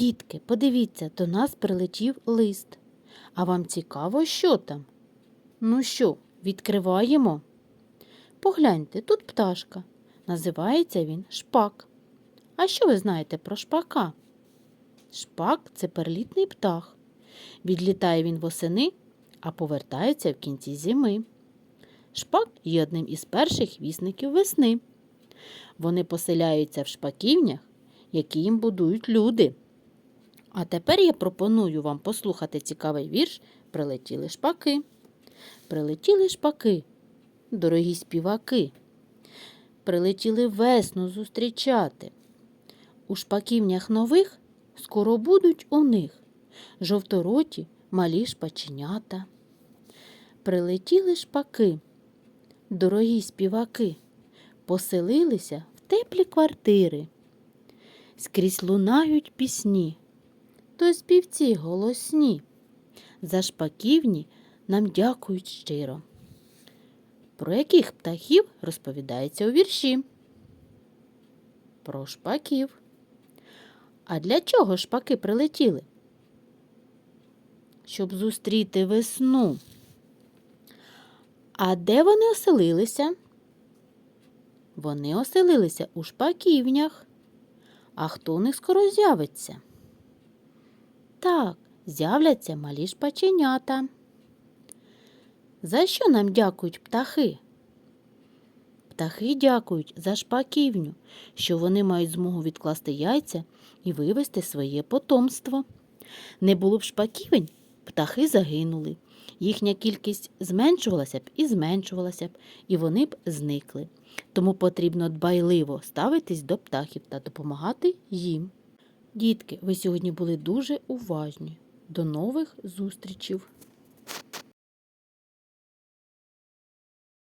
Дітки, подивіться, до нас прилетів лист. А вам цікаво, що там? Ну що, відкриваємо? Погляньте, тут пташка. Називається він шпак. А що ви знаєте про шпака? Шпак це перлітний птах. Відлітає він восени, а повертається в кінці зими. Шпак є одним із перших вісників весни. Вони поселяються в шпаківнях, які їм будують люди. А тепер я пропоную вам послухати цікавий вірш Прилетіли шпаки. Прилетіли шпаки, дорогі співаки. Прилетіли весну зустрічати. У шпаківнях нових скоро будуть у них жовтороті малі шпаченята. Прилетіли шпаки, дорогі співаки, поселилися в теплі квартири. Скрізь лунають пісні, то співці голосні. За шпаківні нам дякують щиро. Про яких птахів розповідається у вірші? Про шпаків. А для чого шпаки прилетіли? Щоб зустріти весну. А де вони оселилися? Вони оселилися у шпаківнях. А хто у них скоро з'явиться? З'являться малі шпаченята. За що нам дякують птахи? Птахи дякують за шпаківню, що вони мають змогу відкласти яйця і вивести своє потомство. Не було б шпаківень, птахи загинули. Їхня кількість зменшувалася б і зменшувалася б, і вони б зникли. Тому потрібно дбайливо ставитись до птахів та допомагати їм. Дітки, ви сьогодні були дуже уважні. До нових зустрічей!